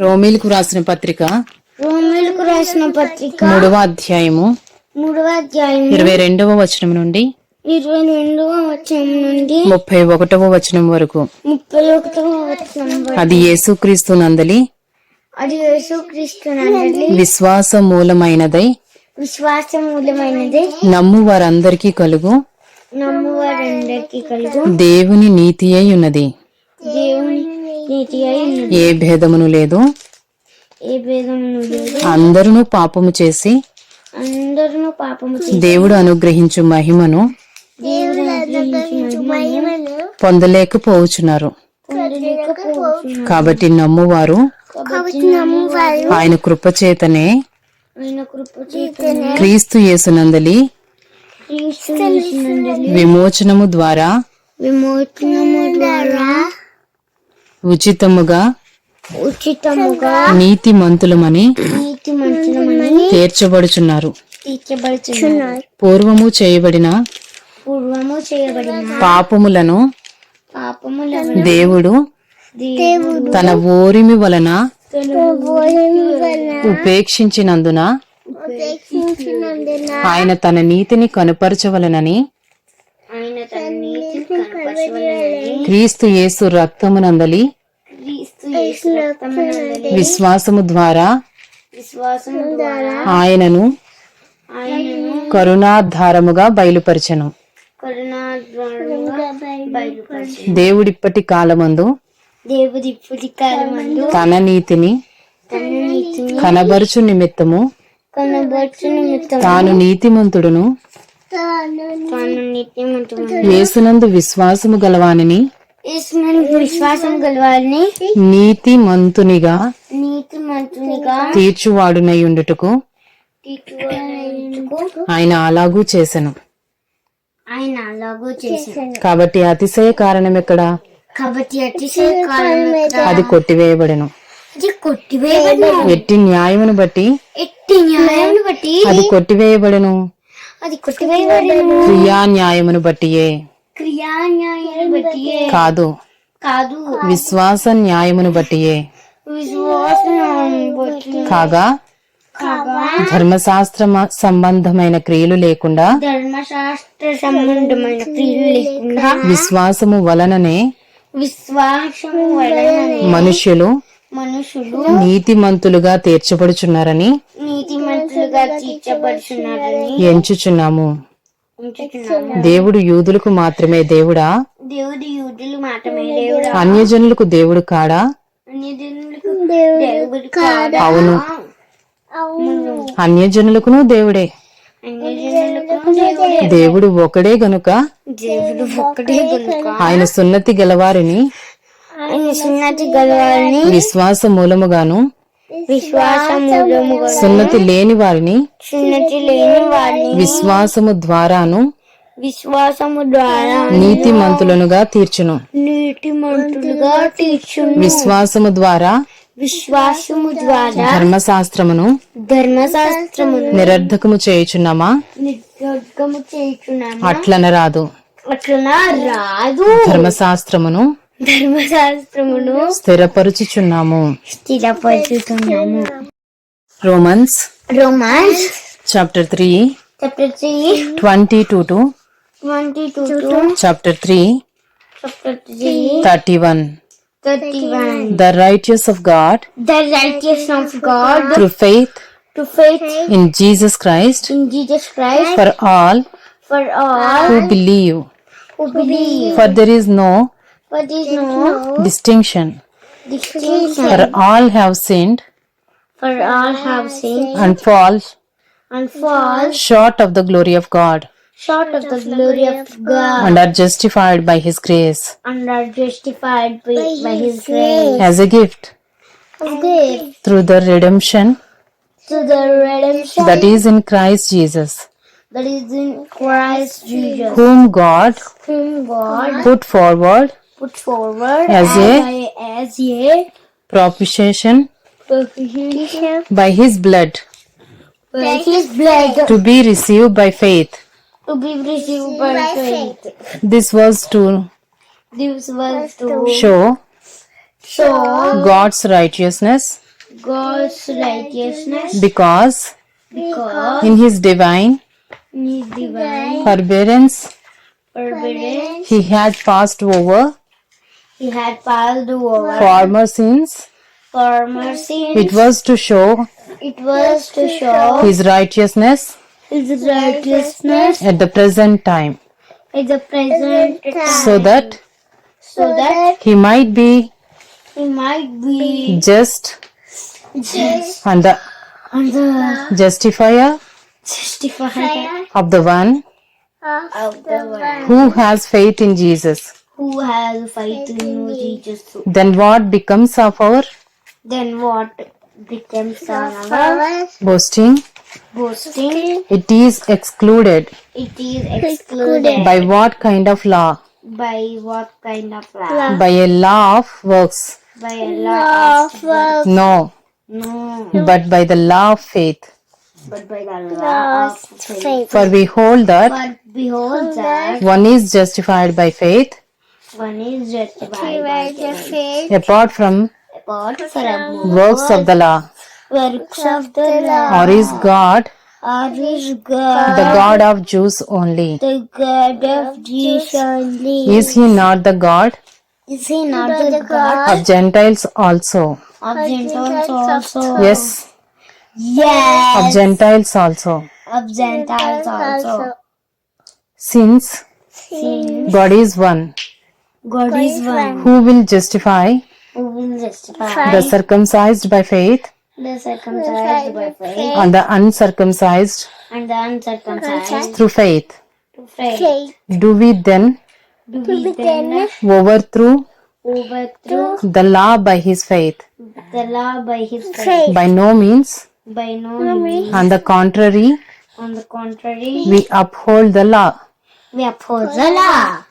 రోమిలకు రాసిన పత్రిక రోమిలకు రాసిన పత్రిక మూడవ అధ్యాయము మూడవ అధ్యాయం ఇరవై రెండవ వచనం నుండి ఇరవై రెండవ వచనం నుండి ముప్పై ఒకటవ వచనం వరకు. ముప్పై ఒకటవ వచనం. అది యేసుక్రీస్తు నందలి. అది యేసుక్రీస్తు నందలి. విశ్వాస మూలమైనదై విశ్వాస మూలమైనది నమ్ము వారందరికీ కలుగు. నమ్మువారందరికీ కలుగు. దేవుని నీతి అయి ఉన్నది. దేవుని. ఏ భేదమును లేదు అందరూ పాపము చేసి అందరూ పాపము దేవుడు అనుగ్రహించు మహిమను పొందలేకపోవచ్చున్నారు. పొందలేకపోవచ్చు కాబట్టి నమ్మువారు ఆయన కృపచేతనే క్రీస్తు యేసునందలి విమోచనము ద్వారా విమోచనము ద్వారా ఉచితముగా ఉచితముగా నీతి మంచులమని తీర్చబడుచున్నారు. తీర్చబడుచున్నారు. పూర్వము చేయబడిన పూర్వము చేయబడిన పాపములను పాపములను దేవుడు దేవుడు తన ఓరిమి వలన ఉపేక్షించినందున ఆయన తన నీతిని కనుపరచవలనని ఆయన తన నీతిని కనపరచవలనని క్రీస్తు యేసు రక్తమునందలి క్రీస్తు యేసు రక్తమునందలి. విశ్వాసము ద్వారా విశ్వాసము ద్వారా ఆయనను ఆయనను కరుణాధారముగా బయలుపరచెను. దేవుడిప్పటి కాలమందు దేవుడి ఇప్పటి కాలమందు తన నీతిని తన నీతిని కనబరుచు నిమిత్తము కనబరచు నిమిత్తం తాను నీతిమంతుడును యేసునందు విశ్వాసము గలవానిని యేసునందు విశ్వాసం గలవారిని నీతిమంతునిగా నీతిమంతునిగా తీర్చువాడునై ఉండుటకు ఆయన అలాగూ చేసెను. ఆయన అలాగూ చేశాడు కాబట్టి అతిశయ కారణం ఎక్కడ? కాబట్టి అతిశయ కాలం అది కొట్టివేయబడెను. అది కొట్టివేయబడి ఎట్టి న్యాయమును బట్టి ఎట్టి న్యాయాన్ని బట్టి అది కొట్టివేయబడెను. అది కొట్టివేయబడిన క్రియా న్యాయమును బట్టియే. క్రియా న్యాయాన్ని బట్టి కాదు. కాదు. విశ్వాస న్యాయమును బట్టియే. విశ్వాసం బట్టి కాగా? కాగా? ధర్మశాస్త్ర సంబంధమైన క్రియలు లేకుండా ధర్మశాస్త్ర సంబంధమైన క్రియలు లేకుండా విశ్వాసము వలననే విశ్వాసము వలననే మనుష్యులు మనుషులు నీతిమంతులుగా తీర్చబడుచున్నారని నీతిమంతులుగా తీర్చబడుచున్నారని ఎంచుచున్నాము. దేవుడు యూదులకు మాత్రమే దేవుడా? దేవుడి యూదులు మాత్రమే దేవుడు? అన్యజనులకు దేవుడు కాడా? అన్యజనులకు దేవుడు కాదా అవును. అవును. అన్యజనులకును దేవుడే. అన్యజనులకు దేవుడే. దేవుడు ఒకడే గనుక దేవుడు ఒక్కటే కనుక ఆయన సున్నతి గలవారిని సున్నతి గలవారిని విశ్వాస మూలముగాను విశ్వాస మూలముగా సున్నతి లేని వారిని సున్నతి లేని వారిని విశ్వాసము ద్వారాను విశ్వాసము ద్వారా నీతిమంతులనుగా తీర్చును. నీతిమంతులుగా తీర్చును. విశ్వాసము ద్వారా విశ్వాసము ద్వారా ధర్మశాస్త్రమును ధర్మశాస్త్రమును నిరర్ధకము చేయుచున్నామా? నిర్గము చేయుచున్నాము? అట్లనరాదు. అట్లనా రాదు ధర్మశాస్త్రమును ధర్మశాస్త్రమును స్థిరపరుచుచున్నాము స్థిరపరుచుతున్నాము Romans Romans chapter three chapter three twenty two to twenty two chapter three chapter three thirty one thirty one the righteous of God The righteousness of God through faith to faith in Jesus Christ in Jesus Christ for all for all who believe who believe. for there is no For there is no distinction. Distinction. for all have sinned For all have sinned and fall and fall short of the glory of God. short of the glory of God and are justified by his grace. and are justified by, by His grace. as a gift. As gift. Through the redemption. To the redemption. That is in Christ Jesus. That is in Christ Jesus, whom God whom God put forward put forward. As a- as a propitiation propitiation by his blood. by His blood. to be received by faith. To be received by faith. this was to This was to show show God's righteousness. God's righteousness. Because because in his divine in his divine forbearance forbearance he had passed over he had passed over former sins. former sins. It was to show It was to show his righteousness his righteousness at the present time, at the present time so that so that he might be he might be just just and the on the justifier justifier of the one of the one who has faith in Jesus. Who has faith in Jesus. Then what becomes of our Then what becomes our boasting? boasting? It is excluded. It is excluded By what kind of law? by what kind of law? By a law of works. By a law of works. No, No, but by the law of faith. but by the law of faith. For we hold that But behold that one is justified by faith one is justified faith apart from apart from works of the law. works of the law. Or is God Or is God the God of Jews only? the God of Jews only? Is he not the God Is he not the God of Gentiles also? of Gentiles also? Yes, Yes. of Gentiles also. Of Gentiles also. Since Since God is one, God is one who will justify who will justify the circumcised by faith the circumcised by faith and the uncircumcised and the uncircumcised through faith? to faith. Do we then Do we then overthrow overthrow the law by his faith? the law by his faith? By no means. By no means. On the contrary, On the contrary, we uphold the law. we uphold the law.